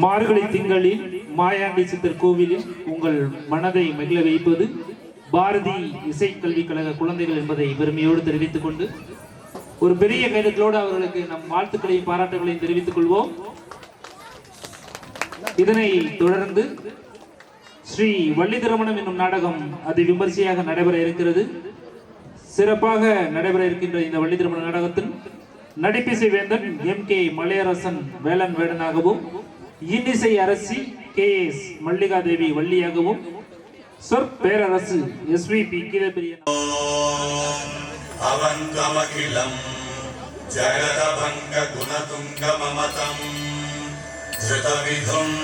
மார்கழி திங்களில் மாயாண்டி சித்தர் கோவிலில் உங்கள் மனதை மகிழ வைப்பது பாரதி இசைக்கல்விக் கழக குழந்தைகள் என்பதை பெருமையோடு தெரிவித்துக் கொண்டு ஒரு பெரிய கைதட்டலோடு அவர்களுக்கு நம் வாழ்த்துக்களையும் பாராட்டுகளையும் தெரிவித்துக் கொள்வோம். இதனை தொடர்ந்து ஸ்ரீ வள்ளி திருமணம் என்னும் நாடகம் அதி விமர்சையாக நடைபெற இருக்கிறது. சிறப்பாக நடைபெற இருக்கின்ற இந்த வள்ளி திருமண நாடகத்தில் நடிப்பிசை வேந்தன் எம் கே மலையரசன் வேலன் வேடனாகவும் இன்னிசை அரசி கே எஸ் மல்லிகா தேவி வள்ளியாகவும் சொற்பேரரசு எஸ் வி பி கீதப்பிரியன் अवङ्गमखिलम् जगदभङ्गगुणतुङ्गममतम् धृतविधुम्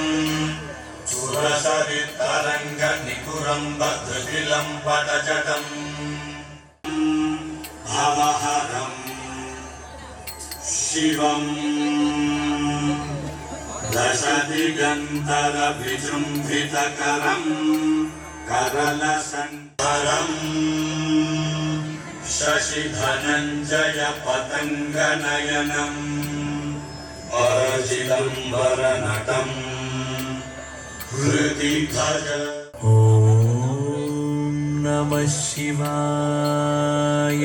चुरसरितरङ्गनिकुरम्बधृतिलम् पटजटम् भवहरम् शिवम् दशदिगन्तरविजृम्भितकरम् करलसङ्करम् शशिधनञ्जय पतङ्गनयनम् परचिदम्बरनटम् हृदि भज ॐ नमः शिवाय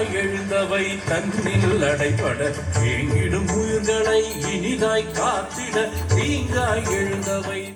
தீங்காய் எழுந்தவை தன்னில் அடைபட. ஏங்கிடும் உயிர்களை இனிதாய் காத்திட. தீங்காய் எழுந்தவை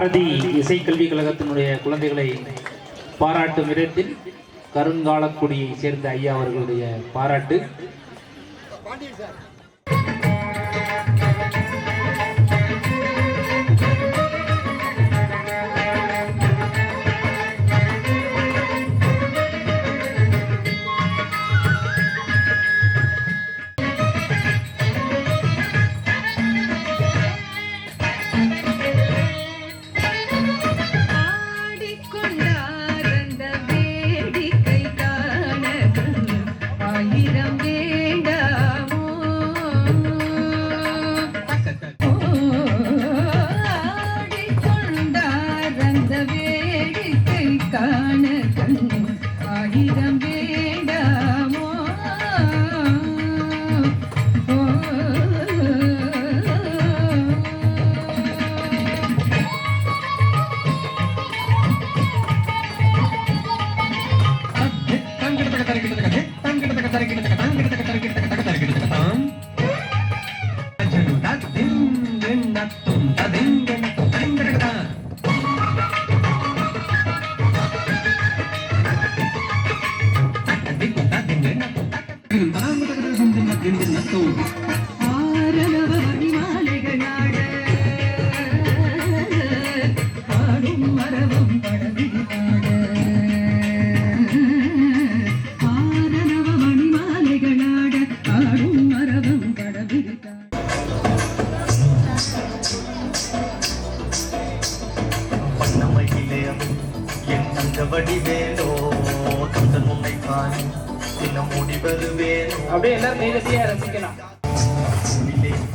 பாரதி இசைக்கல்விக் கழகத்தினுடைய குழந்தைகளை பாராட்டும் விதத்தில் கருங்காலக்குடியை சேர்ந்த ஐயா அவர்களுடைய பாராட்டு. தங்க வடிவேலோ கந்தன் உன்னை காணி. தினம் ஓடி வருவேனோ? அப்படியே எல்லாரும் கைதட்டியா ரசிக்கலாம்.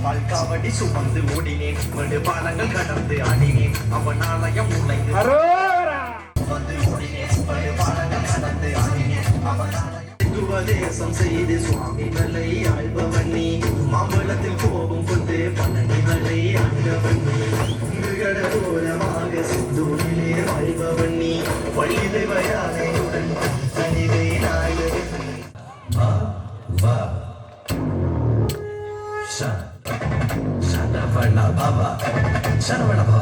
பால்காவடி சுமந்து ஓடினேன். மடு பாலங்கள் கடந்து ஆடினேன் அவன் ஆலயம் உழைந்து வந்து ஓடினேன். மடு பாலங்கள் கடந்து ஆடினேன் அவன் உபதேசம் செய்து சுவாமிகளை ஆழ்பவன் நீ. மாம்பழத்தில் கோபம் கொண்டு பழனிகளை ஆண்டவன் நீ. கடலோரமாக சிந்தூரிலே சரவண பவ சரவண பவ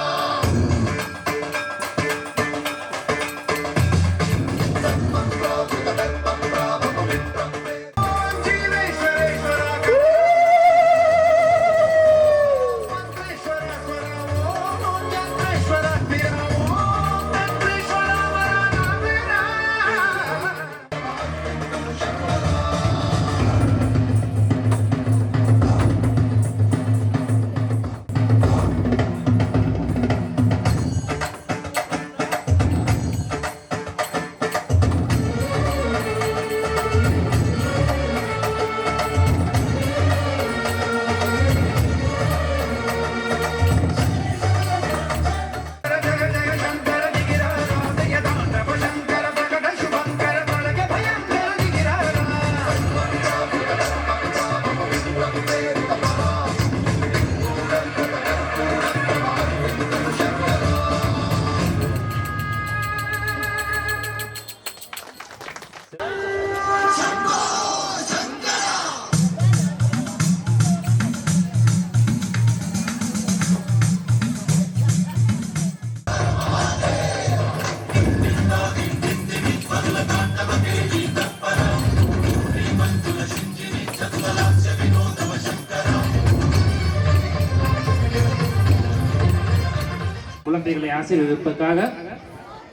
குழந்தைகளை ஆசீர்வதிப்பதற்காக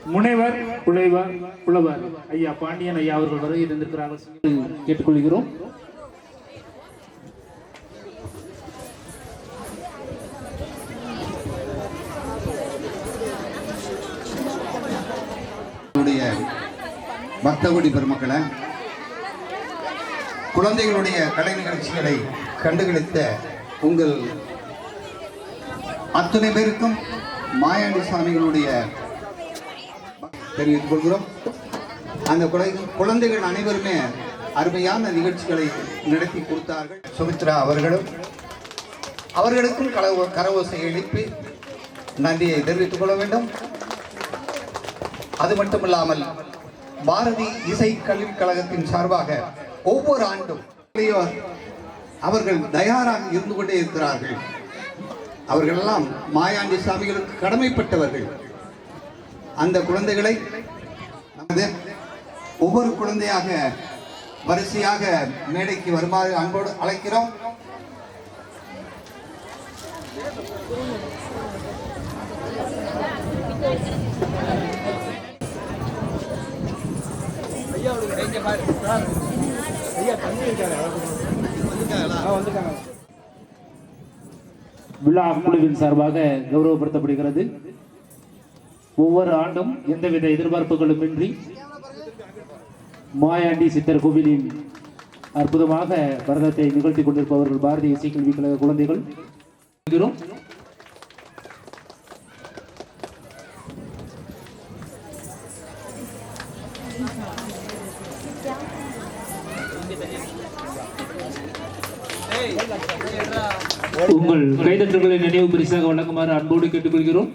முனைவர் புலைவர் புலவர் ஐயா பாண்டியன் ஐயா அவர்கள் வரை இருந்திருக்கிறார்கள் கேட்டுக்கொள்கிறோம். பக்தகுடி பெருமக்களை குழந்தைகளுடைய கலை நிகழ்ச்சிகளை கண்டுகளித்த உங்கள் அத்தனை பேருக்கும் மாயாண்டி சுவாமிகளுடைய தெரிவித்துக் கொள்கிறோம். அந்த குழந்தைகள் அனைவருமே அருமையான நிகழ்ச்சிகளை நடத்தி கொடுத்தார்கள். சுமித்ரா அவர்களும் அவர்களுக்கும் கலவ கரவோசை எழுப்பி நன்றியை தெரிவித்துக் கொள்ள வேண்டும். அது மட்டுமில்லாமல் பாரதி இசை கல்வி கழகத்தின் சார்பாக ஒவ்வொரு ஆண்டும் அவர்கள் தயாராக இருந்து கொண்டே இருக்கிறார்கள். அவர்களெல்லாம் மாயாண்டி சாமிகளுக்கு கடமைப்பட்டவர்கள். அந்த குழந்தைகளை நமது ஒவ்வொரு குழந்தையாக வரிசையாக மேடைக்கு வருமாறு அன்போடு அழைக்கிறோம். விழா குழுவின் சார்பாக கௌரவப்படுத்தப்படுகிறது ஒவ்வொரு ஆண்டும் எந்தவித எதிர்பார்ப்புகளுமின்றி மாயாண்டி சித்தர் கோவிலின் அற்புதமாக பரதத்தை நிகழ்த்தி கொண்டிருப்பவர்கள் பாரதிய இசைக்கல்விக் கழக குழந்தைகள் இருக்கிறோம். உங்கள் கைதட்டல்களை நினைவு பரிசாக வழங்குமாறு அன்போடு கேட்டுக்கொள்கிறோம்.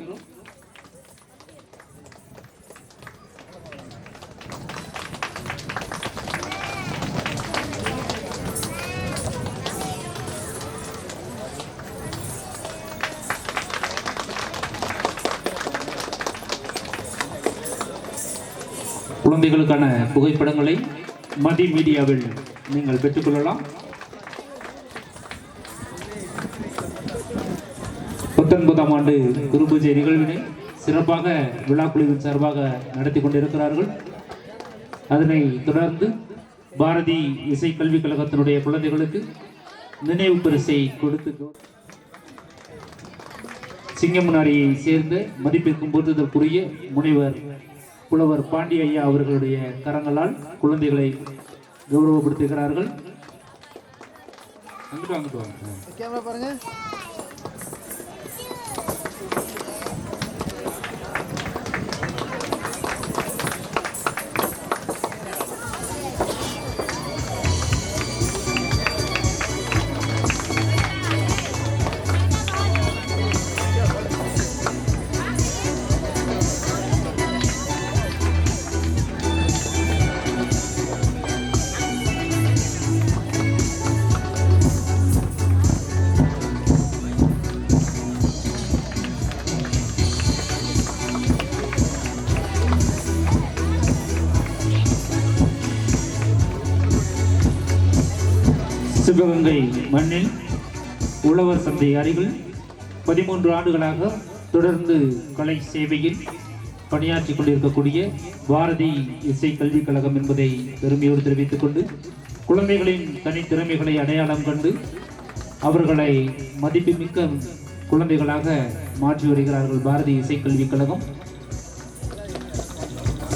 குழந்தைகளுக்கான புகைப்படங்களை மதி மீடியாவில் நீங்கள் பெற்றுக்கொள்ளலாம். பத்தொன்பதாம் ஆண்டு குரு பூஜை நிகழ்வினை சிறப்பாக விழா குழுவின் சார்பாக நடத்தி கொண்டிருக்கிறார்கள். அதனை தொடர்ந்து பாரதி இசை கல்விக் கழகத்தினுடைய குழந்தைகளுக்கு நினைவு பரிசை கொடுத்து சிங்கமுனாரியை சேர்ந்த மதிப்பிற்கும் போற்றுதற்குரிய முனைவர் புலவர் பாண்டி ஐயா அவர்களுடைய கரங்களால் குழந்தைகளை கௌரவப்படுத்துகிறார்கள். அங்கிட்டு வாங்கிட்டு வாங்க. சிவகங்கை மண்ணில் உழவர் சந்தை அருகில் பதிமூன்று ஆண்டுகளாக தொடர்ந்து கலை சேவையில் பணியாற்றி கொண்டிருக்கக்கூடிய பாரதி இசை கல்விக் கழகம் என்பதை பெருமையோடு தெரிவித்துக் கொண்டு குழந்தைகளின் தனித்திறமைகளை அடையாளம் கண்டு அவர்களை மதிப்புமிக்க குழந்தைகளாக மாற்றி வருகிறார்கள் பாரதி இசை கல்விக் கழகம்.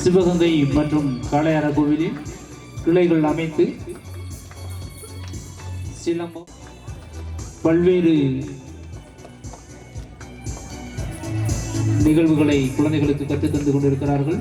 சிவகங்கை மற்றும் காளையார கோவிலில் கிளைகள் அமைத்து சிலம்பம். பல்வேறு நிகழ்வுகளை குழந்தைகளுக்கு கற்றுத் தந்து கொண்டிருக்கிறார்கள்.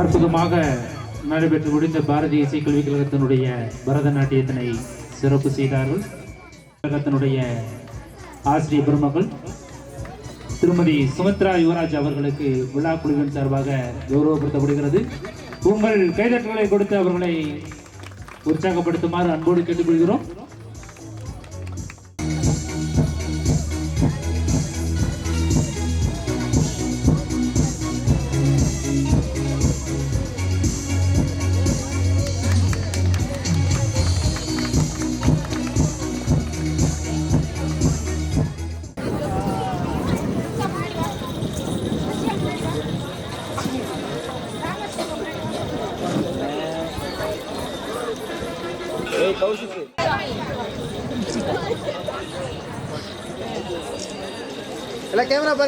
அற்புதமாக நடைபெற்று முடிந்த பாரதிய இசை கல்விக் கழகத்தினுடைய பரதநாட்டியத்தினை சிறப்பு செய்தார்கள். கழகத்தினுடைய ஆசிரியர் பெருமக்கள் திருமதி சுமித்ரா யுவராஜ் அவர்களுக்கு விழா குழுவின் சார்பாக கௌரவப்படுத்தப்படுகிறது. உங்கள் கைதட்டல்களை கொடுத்து அவர்களை உற்சாகப்படுத்துமாறு அன்போடு கேட்டுக்கொள்கிறோம். எல்லாம்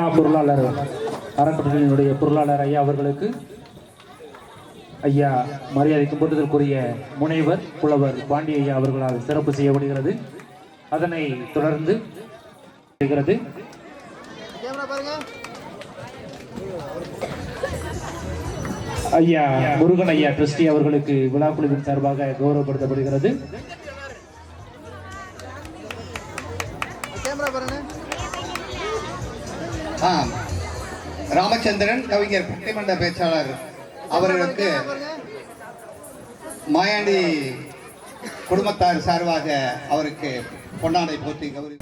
விழா பொருளாளர் அறக்கட்டளையினுடைய பொருளாளர் ஐயா அவர்களுக்கு ஐயா மரியாதைக்கு போட்டுதற்குரிய முனைவர் புலவர் பாண்டி ஐயா அவர்களால் சிறப்பு செய்யப்படுகிறது. அதனை தொடர்ந்து செய்கிறது. ஐயா முருகன் ஐயா ட்ரஸ்டி அவர்களுக்கு விழா குழுவின் சார்பாக கௌரவப்படுத்தப்படுகிறது. ஆ ராமச்சந்திரன் கவிஞர் பட்டிமன்ற பேச்சாளர். அவர்களுக்கு மாயாண்டி குடும்பத்தார் சார்பாக அவருக்கு பொன்னாடை போற்றி கௌரி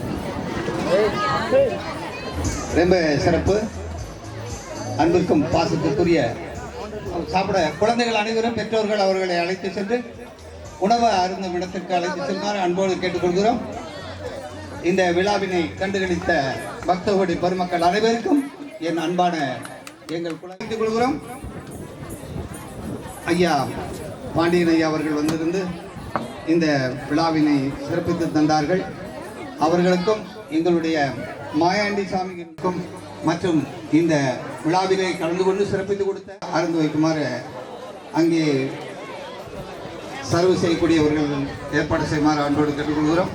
ரொம்ப சிறப்பு. அன்பிற்கும் பாசத்துக்குரிய சாப்பிட குழந்தைகள் அனைவரும் பெற்றோர்கள் அவர்களை அழைத்து சென்று உணவு அருந்தும் இடத்திற்கு அழைத்து செல்லுமாறு அன்போடு கேட்டுக்கொள்கிறோம். இந்த விழாவினை கண்டுகளித்த பக்தகோடி பெருமக்கள் அனைவருக்கும் என் அன்பான எங்கள் குழந்தைத்துக் கொள்கிறோம். ஐயா பாண்டியன் ஐயா அவர்கள் வந்திருந்து இந்த விழாவினை சிறப்பித்து தந்தார்கள். அவர்களுக்கும் எங்களுடைய மாயாண்டி சாமிகளுக்கும் மற்றும் இந்த விழாவினை கலந்து கொண்டு சிறப்பித்து கொடுத்த அருந்து வைக்குமாறு அங்கே சர்வு செய்யக்கூடியவர்கள் ஏற்பாடு செய்யுமாறு அன்போடு கேட்டுக்கொள்கிறோம்.